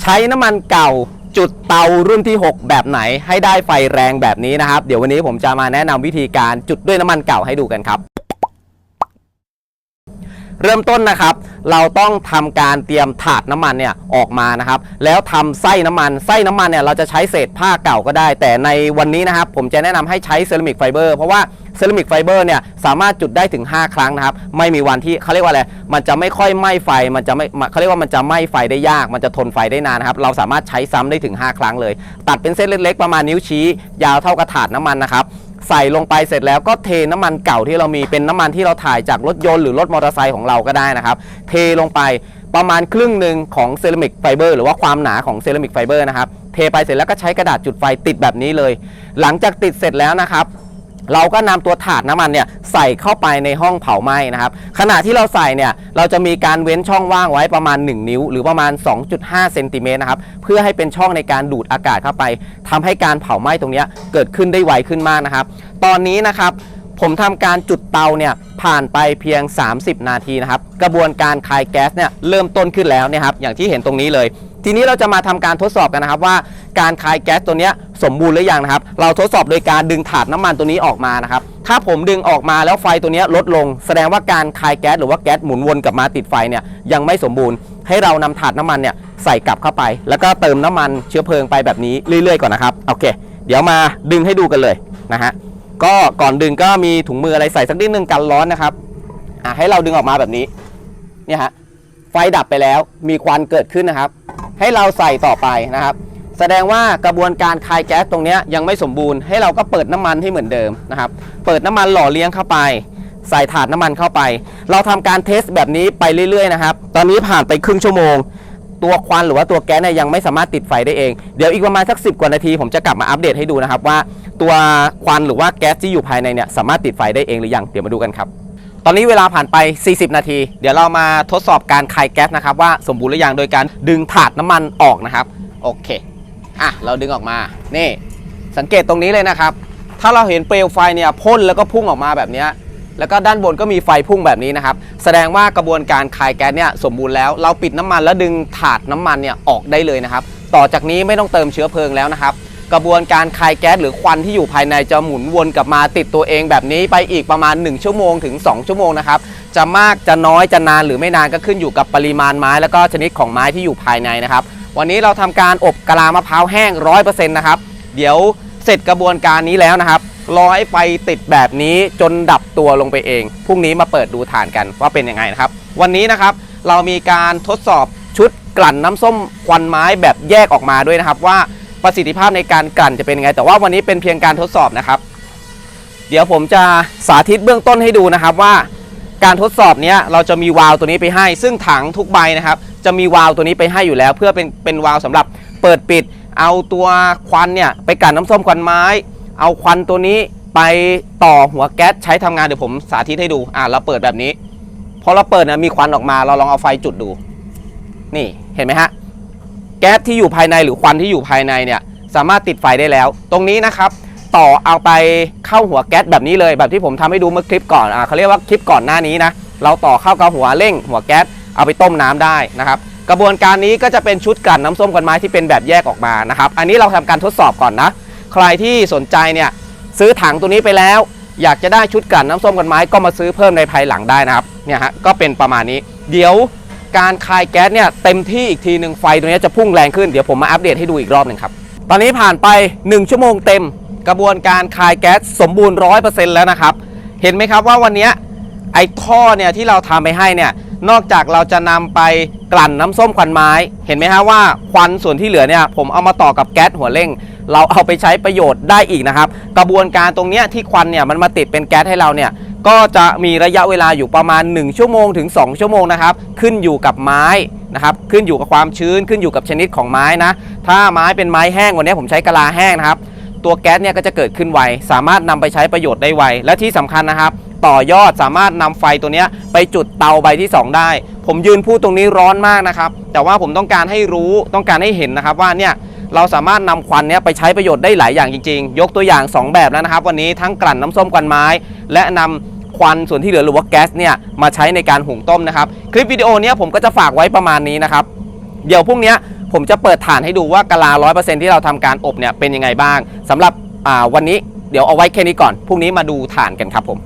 ใช้น้ำมันเก่าจุดเตารุ่นที่ 6 แบบไหนให้ได้ไฟแรงแบบนี้นะครับ เดี๋ยววันนี้ผมจะมาแนะนำวิธีการจุดด้วยน้ำมันเก่าให้ดูกันครับ เริ่มต้นนะครับ เราต้องทำการเตรียมถาดน้ำมันเนี่ยออกมานะครับ แล้วทำไส้น้ำมันไส้น้ำมันเนี่ยเราจะใช้เศษผ้าเก่าก็ได้ แต่ในวันนี้นะครับ ผมจะแนะนำให้ใช้เซรามิกไฟเบอร์เพราะว่าเซรามิกไฟเบอร์เนี่ยสามารถจุดได้ถึง 5 ครั้งนะครับ ไม่มีวันที่เขาเรียกว่าอะไรมันจะไม่ค่อยไหม้ไฟมันจะไม่เขาเรียกว่ามันจะไหม้ไฟได้ยาก มันจะทนไฟได้นานนะครับ เราสามารถใช้ซ้ำได้ถึง 5 ครั้งเลย ตัดเป็นเส้นเล็ก ๆ ประมาณนิ้วชี้ ยาวเท่ากับถาดน้ำมันนะครับ ใส่ลงไปเสร็จแล้วก็เทน้ำมันเก่าที่เรามีเป็นน้ำมันที่เราถ่ายจากรถยนต์หรือรถมอเตอร์ไซค์ของเราก็ได้นะครับ เทลงไปประมาณครึ่งหนึ่งของเซรามิกไฟเบอร์หรือว่าความหนาของเซรามิกไฟเบอร์นะครับ เทไปเสร็จแล้วก็ใช้กระดาษจุดไฟติดแบบนี้เลย หลังจากติดเสร็จแล้วนะครับ เราก็นำตัวถาดน้ำมันเนี่ยใส่เข้าไปในห้องเผาไหม้นะครับขณะที่เราใส่เนี่ยเราจะมีการเว้นช่องว่างไว้ประมาณ 1 นิ้ว หรือประมาณ 2.5เซนติเมตรนะครับเพื่อให้เป็นช่องในการดูดอากาศเข้าไปทำให้การเผาไหม้ตรงนี้เกิดขึ้นได้ไวขึ้นมากนะครับ ตอนนี้นะครับผมทำการจุดเตาเนี่ยผ่านไปเพียง 30 นาทีนะครับกระบวนการคายแก๊สเนี่ยเริ่มต้นขึ้นแล้วเนี่ยครับอย่างที่เห็นตรงนี้เลย ทีนี้เราจะมาทำการทดสอบกันนะครับว่า การคายแก๊สตัวเนี้ย สมบูรณ์หรือยังนะครับ เราทดสอบโดยการดึงถาดน้ำมันตัวนี้ออกมานะครับ ถ้าผมดึงออกมาแล้วไฟตัวนี้ลดลง แสดงว่าการคายแก๊สหรือว่าแก๊สหมุนวนกลับมาติดไฟเนี่ยยังไม่สมบูรณ์ ให้เรานำถาดน้ำมันเนี่ยใส่กลับเข้าไป แล้วก็เติมน้ำมันเชื้อเพลิงไปแบบนี้เรื่อยๆก่อนนะครับโอเค เดี๋ยวมาดึงให้ดูกันเลยนะฮะก็ก่อนดึงก็มีถุงมืออะไรใส่สักนิดนึงกันร้อนนะครับอะให้เราดึงออกมาแบบนี้เนี่ยฮะไฟดับไปแล้วมีควันเกิดขึ้นนะครับ ให้เราใส่ต่อไปนะครับ แสดงว่ากระบวนการคายแก๊สตรงนี้ยังไม่สมบูรณ์ให้เราก็เปิดน้ำมันให้เหมือนเดิมนะครับ เปิดน้ำมันหล่อเลี้ยงเข้าไป ใส่ถาดน้ำมันเข้าไป เราทำการเทสแบบนี้ไปเรื่อยๆนะครับ ตอนนี้ผ่านไปครึ่งชั่วโมง ตัวควันหรือว่าตัวแก๊สเนี่ยยังไม่สามารถติดไฟได้เอง เดี๋ยวอีกประมาณสักสิกว่านาที ผมจะกลับมาอัปเดตให้ดูนะครับว่า ตัวควันหรือว่าแก๊สที่อยู่ภายในเนี่ยสามารถติดไฟได้เองหรือยังเดี๋ยวมาดูกันครับตอนนี้เวลาผ่านไป 40 นาที เดี๋ยวเรามาทดสอบการคายแก๊สนะครับว่าสมบูรณ์หรือยังโดยการดึงถาดน้ำมันออกนะครับ โอเค อะเราดึงออกมา นี่ สังเกตตรงนี้เลยนะครับ ถ้าเราเห็นเปลวไฟเนี่ยพ่นแล้วก็พุ่งออกมาแบบนี้แล้วก็ด้านบนก็มีไฟพุ่งแบบนี้นะครับ แสดงว่ากระบวนการคายแก๊สเนี่ยสมบูรณ์แล้ว เราปิดน้ำมันแล้วดึงถาดน้ำมันเนี่ยออกได้เลยนะครับ ต่อจากนี้ไม่ต้องเติมเชื้อเพลิงแล้วนะครับ กระบวนการคายแก๊สหรือควันที่อยู่ภายในจะหมุนวนกลับมาติดตัวเองแบบนี้ไปอีกประมาณ 1 ชั่วโมงถึง 2 ชั่วโมงนะครับ จะมากจะน้อยจะนานหรือไม่นานก็ขึ้นอยู่กับปริมาณไม้ แล้วก็ชนิดของไม้ที่อยู่ภายในนะครับ วันนี้เราทำการอบกะลามะพร้าวแห้ง100%นะครับ เดี๋ยวเสร็จกระบวนการนี้แล้วนะครับรอให้ไฟติดแบบนี้จนดับตัวลงไปเองพรุ่งนี้มาเปิดดูฐานกันว่าเป็นยังไงนะครับ วันนี้นะครับเรามีการทดสอบชุดกลั่นน้ำส้มควันไม้แบบแยกออกมาด้วยนะครับ ว่าประสิทธิภาพในการกลั่นจะเป็นยังไง แต่ว่าวันนี้เป็นเพียงการทดสอบนะครับ เดี๋ยวผมจะสาธิตเบื้องต้นให้ดูนะครับว่า การทดสอบเนี้ยเราจะมีวาล์วตัวนี้ไปให้ ซึ่งถังทุกใบนะครับ จะมีวาล์วตัวนี้ไปให้อยู่แล้ว เพื่อเป็นเป็นวาล์วสำหรับเปิดปิด เอาตัวควันเนี่ยไปกลั่นน้ำส้มควันไม้ เอาควันตัวนี้ไปต่อหัวแก๊สใช้ทำงานเดี๋ยวผมสาธิตให้ดูอ่าเราเปิดแบบนี้พอเราเปิดนะมีควันออกมาเราลองเอาไฟจุดดู นี่เห็นไหมฮะแก๊สที่อยู่ภายในหรือควันที่อยู่ภายในเนี่ยสามารถติดไฟได้แล้ว ตรงนี้นะครับ ต่อเอาไปเข้าหัวแก๊สแบบนี้เลย แบบที่ผมทำให้ดูเมื่อคลิปก่อนอ่าเขาเรียกว่าคลิปก่อนหน้านี้นะเราต่อเข้ากับหัวเร่ง หัวแก๊สเอาไปต้มน้ำได้นะครับกระบวนการนี้ก็จะเป็นชุดกันน้ำส้มกันไม้ที่เป็นแบบแยกออกมานะครับอันนี้เราทำการทดสอบก่อนนะ ใครที่สนใจเนี่ยซื้อถังตัวนี้ไปแล้ว อยากจะได้ชุดกันน้ำส้มกันไม้ก็มาซื้อเพิ่มในภายหลังได้นะครับเนี่ยฮะก็เป็นประมาณนี้ เดี๋ยวการคายแก๊สเนี่ยเต็มที่อีกทีหนึ่งไฟตัวนี้จะพุ่งแรงขึ้นเดี๋ยวผมมาอัปเดตให้ดูอีกรอบหนึ่งครับตอนนี้ผ่านไป 1 ชั่วโมงเต็ม กระบวนการคายแก๊สสมบูรณ์100%แล้วนะครับ เห็นไหมครับว่าวันนี้ไอ้ท่อเนี่ยที่เราทำไปให้เนี่ยนอกจากเราจะนำไปกลั่นน้ำส้มควันไม้ เห็นไหมฮะว่าควันส่วนที่เหลือเนี่ยผมเอามาต่อกับแก๊สหัวเร่ง เราเอาไปใช้ประโยชน์ได้อีกนะครับ กระบวนการตรงเนี้ยที่ควันเนี่ยมันมาติดเป็นแก๊สให้เราเนี่ยก็จะมีระยะเวลาอยู่ประมาณ 1 ชั่วโมงถึง 2 ชั่วโมงนะครับ ขึ้นอยู่กับไม้นะครับ ขึ้นอยู่กับความชื้นขึ้นอยู่กับชนิดของไม้นะ ถ้าไม้เป็นไม้แห้งวันนี้ผมใช้กะลาแห้งนะครับ ตัวแก๊สเนี่ยก็จะเกิดขึ้นไว สามารถนำไปใช้ประโยชน์ได้ไว และที่สำคัญนะครับ ต่อยอดสามารถนำไฟตัวนี้ไปจุดเตาใบที่ 2 ได้ ผมยืนพูดตรงนี้ร้อนมากนะครับ แต่ว่าผมต้องการให้รู้ต้องการให้เห็นนะครับว่าเนี่ยเราสามารถนำควันเนี้ยไปใช้ประโยชน์ได้หลายอย่างจริง ๆ ยกตัวอย่าง 2 แบบแล้วนะครับ วันนี้ทั้งกลั่นน้ำส้มควันไม้ และนำควันส่วนที่เหลือหรือว่าแก๊สเนี่ยมาใช้ในการหุงต้มนะครับ คลิปวิดีโอเนี้ยผมก็จะฝากไว้ประมาณนี้นะครับ เดี๋ยวพรุ่งนี้ ผมจะเปิดฐานให้ดูว่ากะลา 100%ที่เราทำการอบเนี่ยเป็นยังไงบ้างสำหรับวันนี้เดี๋ยวเอาไว้แค่นี้ก่อนพรุ่งนี้มาดูฐานกันครับผม